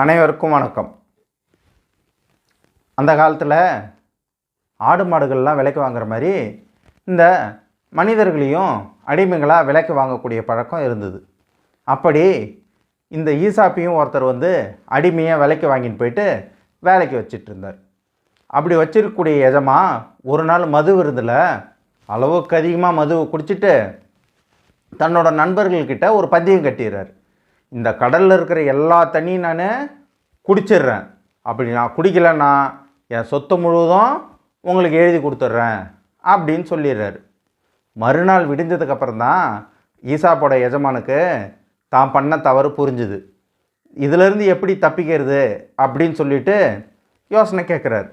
அனைவருக்கும் வணக்கம். அந்த காலத்தில் ஆடு மாடுகள்லாம் விலைக்கு வாங்குற மாதிரி இந்த மனிதர்களையும் அடிமைகளாக விலைக்கு வாங்கக்கூடிய பழக்கம் இருந்தது. அப்படி இந்த ஈசாப்பியும் ஒருத்தர் வந்து அடிமையை விலைக்கு வாங்கிட்டு போயிட்டு வேலைக்கு வச்சிட்டு இருந்தார். அப்படி வச்சிருக்கக்கூடிய எஜமா ஒரு நாள் மது விருந்தில் அளவுக்கு அதிகமாக மதுவை குடிச்சிட்டு தன்னோட நண்பர்கள்கிட்ட ஒரு பந்தயம் கட்டிடுறார் இந்த கடலில் இருக்கிற எல்லா தண்ணியும் நான் குடிச்சிடுறேன். அப்படி நான் குடிக்கலைன்னா என் சொத்து முழுவதும் உங்களுக்கு எழுதி கொடுத்துட்றேன் அப்படின்னு சொல்லிடுறாரு. மறுநாள் விடிஞ்சதுக்கப்புறம் தான் ஈசாப்போட எஜமானுக்கு தான் பண்ண தவறு புரிஞ்சுது. இதிலேருந்து எப்படி தப்பிக்கிறது அப்படின்னு சொல்லிட்டு யோசனை கேட்குறாரு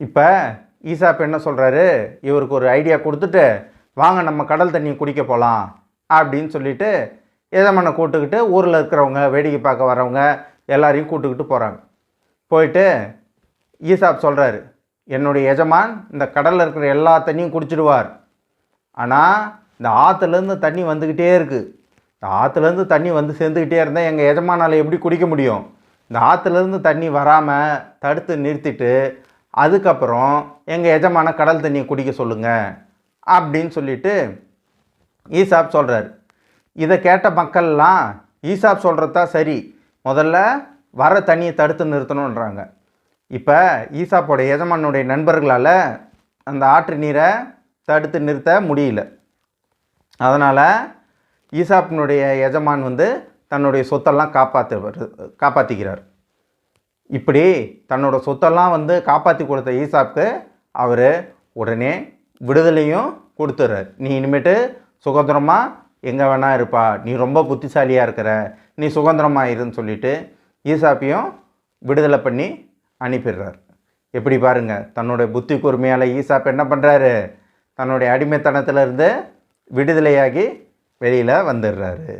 இப்போ ஈசாப் என்ன சொல்கிறாரு இவருக்கு ஒரு ஐடியா கொடுத்துட்டு வாங்க நம்ம கடல் தண்ணியை குடிக்க போகலாம் அப்படின்னு சொல்லிட்டு எஜமானை கூட்டுக்கிட்டு ஊரில் இருக்கிறவங்க வேடிக்கை பார்க்க வரவங்க எல்லாரையும் கூட்டுக்கிட்டு போகிறாங்க போயிட்டு ஈசாப் சொல்கிறாரு என்னுடைய எஜமான் இந்த கடலில் இருக்கிற எல்லா தண்ணியும் குடிச்சிடுவார். ஆனால் இந்த ஆற்றுலேருந்து தண்ணி வந்துக்கிட்டே இருக்குது இந்த ஆற்றுலேருந்து தண்ணி வந்து சேர்ந்துக்கிட்டே இருந்தால் எங்கள் எஜமானால் எப்படி குடிக்க முடியும்? இந்த ஆற்றுலேருந்து தண்ணி வராமல் தடுத்து நிறுத்திட்டு அதுக்கப்புறம் எங்கள் எஜமான கடல் தண்ணியை குடிக்க சொல்லுங்கள் அப்படின்னு சொல்லிட்டு ஈசாப் சொல்கிறார் இதை கேட்ட மக்கள்லாம் ஈசாப் சொல்கிறது தான் சரி. முதல்ல வர தண்ணியை தடுத்து நிறுத்தணுன்றாங்க இப்போ ஈசாப்போட எஜமானுடைய நண்பர்களால் அந்த ஆற்று நீரை தடுத்து நிறுத்த முடியல. அதனால் ஈசாப்பினுடைய எஜமான் வந்து தன்னுடைய சொத்தெல்லாம் காப்பாற்று காப்பாற்றிக்கிறார் இப்படி தன்னோட சொத்தெல்லாம் வந்து காப்பாற்றி கொடுத்த ஈசாப்க்கு அவர் உடனே விடுதலையும் கொடுத்துட்றார் நீ இனிமேட்டு சுதந்திரமாக எங்கே வேணால் இருப்பா. நீ ரொம்ப புத்திசாலியாக இருக்கிற. நீ சுதந்திரமாக இருன்னு சொல்லிட்டு ஈசாப்பியும் விடுதலை பண்ணி அனுப்பிடுறார். எப்படி பாருங்கள் தன்னுடைய புத்தி கூர்மையால் ஈசாப் என்ன பண்ணுறாரு தன்னுடைய அடிமைத்தனத்திலிருந்து விடுதலையாகி வெளியில் வந்துடுறாரு.